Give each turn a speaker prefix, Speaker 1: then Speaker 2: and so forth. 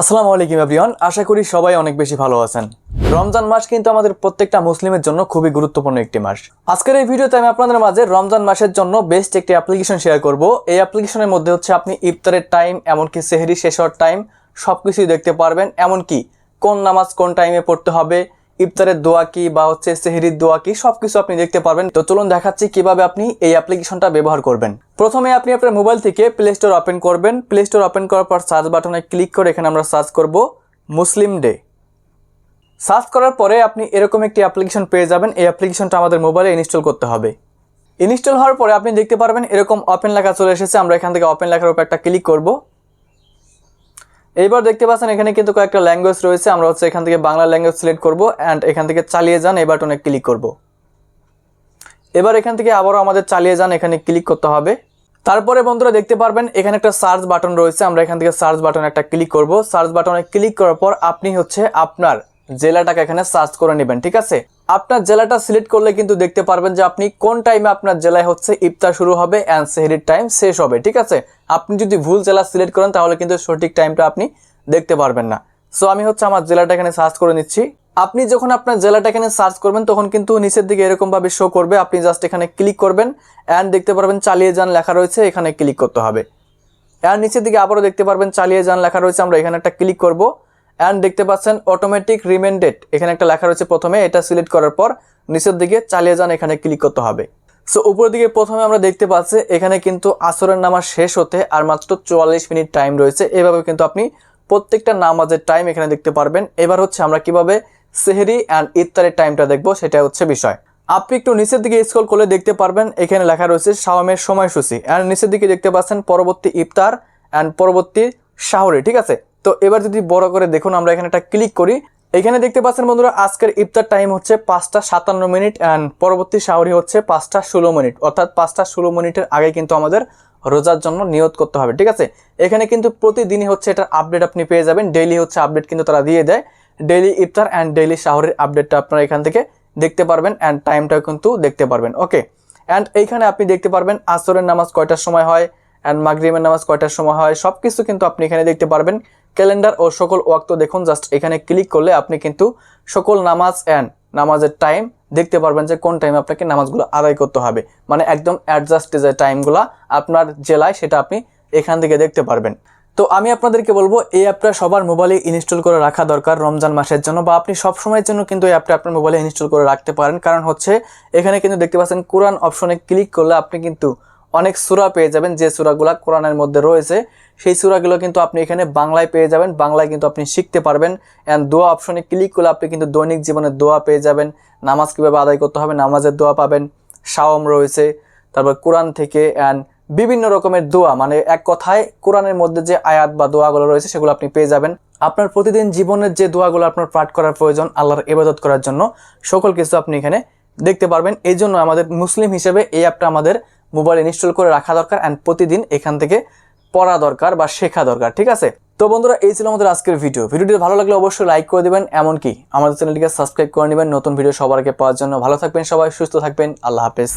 Speaker 1: আসসালামু আলাইকুম এভরিওয়ান আশা করি সবাই অনেক বেশি ভালো আছেন। রমজান মাস কিন্তু আমাদের প্রত্যেকটা মুসলিমের জন্য খুবই গুরুত্বপূর্ণ একটি মাস। আজকের এই ভিডিওতে আমি আপনাদের মাঝে রমজান মাসের জন্য বেস্ট একটি অ্যাপ্লিকেশন শেয়ার করব। এই অ্যাপ্লিকেশনের মধ্যে হচ্ছে আপনি ইফতারের টাইম এমনকি সেহরি শেষ টাইম সব কিছুই দেখতে পারবেন। এমনকি কোন নামাজ কোন টাইমে পড়তে হবে ইফতারের দোয়া কি বা হচ্ছে সেহরির দোয়া কি সব কিছু আপনি দেখতে পারবেন। তো চলুন দেখাচ্ছি কীভাবে আপনি এই অ্যাপ্লিকেশনটা ব্যবহার করবেন। প্রথমে আপনি আপনার মোবাইল থেকে প্লে স্টোর ওপেন করবেন। প্লে স্টোর ওপেন করার পর সার্চ বাটনে ক্লিক করে এখানে আমরা সার্চ করব মুসলিম ডে সার্চ করার পরে আপনি এরকম একটি অ্যাপ্লিকেশন পেয়ে যাবেন। এই অ্যাপ্লিকেশনটা আমাদের মোবাইলে ইনস্টল করতে হবে। ইনস্টল হওয়ার পরে আপনি দেখতে পারবেন এরকম ওপেন লেখা চলে এসেছে। আমরা এখান থেকে ওপেন লেখার উপর একটা ক্লিক করব। এইবার দেখতে পাচ্ছেন এখানে কিন্তু কয়েকটা ল্যাঙ্গুয়েজ রয়েছে। আমরা হচ্ছে এখান থেকে বাংলা ল্যাঙ্গুয়েজ সিলেক্ট করব অ্যান্ড এখান থেকে চালিয়ে যান, এই বাটনে ক্লিক করব। এবার এখান থেকে আবারও আমাদের চালিয়ে যান, এখানে ক্লিক করতে হবে। তারপরে বন্ধুরা দেখতে পারবেন, এখানে একটা সার্চ বাটন রয়েছে, আমরা এখান থেকে সার্চ বাটনে একটা ক্লিক করব। সার্চ বাটনে ক্লিক করার পর আপনি হচ্ছে আপনার জেলাটাকে এখানে সার্চ করে নেবেন, ঠিক আছে? আপনার জেলাটা সিলেক্ট করলে কিন্তু দেখতে পারবেন যে আপনি কোন টাইমে আপনার জেলায় হচ্ছে ইফতার শুরু হবে অ্যান্ড সেহরির টাইম শেষ হবে, ঠিক আছে? আপনি যদি ভুল জেলা সিলেক্ট করেন, তাহলে কিন্তু সঠিক টাইমটা আপনি দেখতে পারবেন না। সো আমি হচ্ছে আমার জেলাটা এখানে সার্চ করে নিচ্ছি। আপনি যখন আপনার জেলাটা এখানে সার্চ করবেন, তখন কিন্তু নিচের দিকে এরকমভাবে শো করবে। আপনি জাস্ট এখানে ক্লিক করবেন অ্যান্ড দেখতে পারবেন চালিয়ে যান লেখা রয়েছে, এখানে ক্লিক করতে হবে। অ্যান্ড নিচের দিকে আবারও দেখতে পারবেন চালিয়ে যান লেখা রয়েছে, আমরা এখানে একটা ক্লিক করব। অ্যান্ড দেখতে পাচ্ছেন অটোমেটিক রিমেন্ডেড এখানে একটা লেখা রয়েছে প্রথমে, এটা সিলেক্ট করার পর নিচের দিকে চালিয়ে যান, এখানে ক্লিক করতে হবে। সো উপরের দিকে প্রথমে আমরা দেখতে পাচ্ছি, এখানে কিন্তু আসরের নামাজ শেষ হতে আর মাত্র চুয়াল্লিশ মিনিট টাইম রয়েছে। এভাবে কিন্তু আপনি প্রত্যেকটা নামাজের টাইম এখানে দেখতে পারবেন। এবার হচ্ছে আমরা কীভাবে সেহরি অ্যান্ড ইফতারের টাইমটা দেখব, সেটা হচ্ছে বিষয়। আপনি একটু নিচের দিকে স্ক্রল করলে দেখতে পারবেন, এখানে লেখা রয়েছে শাওমের সময়সূচি। অ্যান্ড নিচের দিকে দেখতে পাচ্ছেন পরবর্তী ইফতার অ্যান্ড পরবর্তী শাহরি, ঠিক আছে? তো এবার যদি বড় করে দেখুন, আমরা এখানে একটা ক্লিক করি। এখানে দেখতে পাচ্ছেন বন্ধুরা, আজকের ইফতার টাইম হচ্ছে পাঁচটা সাতান্ন মিনিট অ্যান্ড পরবর্তী শাহরি হচ্ছে পাঁচটা ষোলো মিনিট। অর্থাৎ পাঁচটা ষোলো মিনিটের আগে কিন্তু আমাদের রোজার জন্য নিয়োগ করতে হবে, ঠিক আছে? এখানে কিন্তু প্রতিদিনই হচ্ছে এটার আপডেট আপনি পেয়ে যাবেন। ডেইলি হচ্ছে আপডেট কিন্তু তারা দিয়ে দেয়। ডেইলি ইফতার অ্যান্ড ডেইলি শাহরের আপডেটটা আপনারা এখান থেকে দেখতে পারবেন অ্যান্ড টাইমটাও কিন্তু দেখতে পারবেন ওকে অ্যান্ড এইখানে আপনি দেখতে পারবেন, আসরের নামাজ কয়টার সময় হয় অ্যান্ড মাগরিমের নামাজ কয়টার সময় হয় সব কিছু কিন্তু আপনি এখানে দেখতে পারবেন। ক্যালেন্ডার ও সকল ওয়াক্ত দেখুন, জাস্ট এখানে ক্লিক করলে আপনি কিন্তু সকল নামাজ অ্যান্ড নামাজের টাইম দেখতে পারবেন যে কোন টাইমে আপনাকে নামাজগুলো আদায় করতে হবে। মানে একদম অ্যাডজাস্ট যে টাইমগুলো আপনার জেলায় সেটা আপনি এখান থেকে দেখতে পারবেন। তো আমি আপনাদেরকে বলব, এই অ্যাপটা সবার মোবাইলে ইনস্টল করে রাখা দরকার রমজান মাসের জন্য, বা আপনি সব সময়ের জন্য কিন্তু এই অ্যাপটা আপনার মোবাইলে ইনস্টল করে রাখতে পারেন। কারণ হচ্ছে, এখানে কিন্তু দেখতে পাচ্ছেন, কোরআন অপশনে ক্লিক করলে আপনি কিন্তু অনেক সুরা পেয়ে যাবেন যে সুরাগুলা কোরআনের মধ্যে রয়েছে। সেই সুরাগুলো কিন্তু আপনি এখানে বাংলায় পেয়ে যাবেন। বাংলায় কিন্তু আপনি শিখতে পারবেন। অ্যান্ড দোয়া অপশনে ক্লিক করলে আপনি কিন্তু দৈনিক জীবনের দোয়া পেয়ে যাবেন। নামাজ কীভাবে আদায় করতে হবে? নামাজের দোয়া পাবেন। শাওম রয়েছে। তারপর কোরআন থেকে অ্যান্ড বিভিন্ন রকমের দোয়া। মানে এক কথায় কোরআনের মধ্যে যে আয়াত বা দোয়াগুলো রয়েছে, সেগুলো আপনি পেয়ে যাবেন। আপনার প্রতিদিন জীবনের যে দোয়াগুলো আপনার পাঠ করার প্রয়োজন, আল্লাহর ইবাদত করার জন্য, সকল কিছু আপনি এখানে দেখতে পারবেন। এই জন্য আমাদের মুসলিম হিসেবে এই অ্যাপটা আমাদের মোবাইল ইনস্টল করে রাখা দরকার অ্যান্ড প্রতিদিন এখান থেকে পড়া দরকার বা শেখা দরকার, ঠিক আছে? তো বন্ধুরা, এই ছিল আমাদের আজকের ভিডিও ভিডিওটি ভালো লাগলে অবশ্যই লাইক করে দেবেন, এমনকি আমাদের চ্যানেলটিকে সাবস্ক্রাইব করে নেবেন। নতুন ভিডিও সবার আগে পাওয়ার জন্য ভালো থাকবেন সবাই, সুস্থ থাকবেন, আল্লাহ হাফেজ।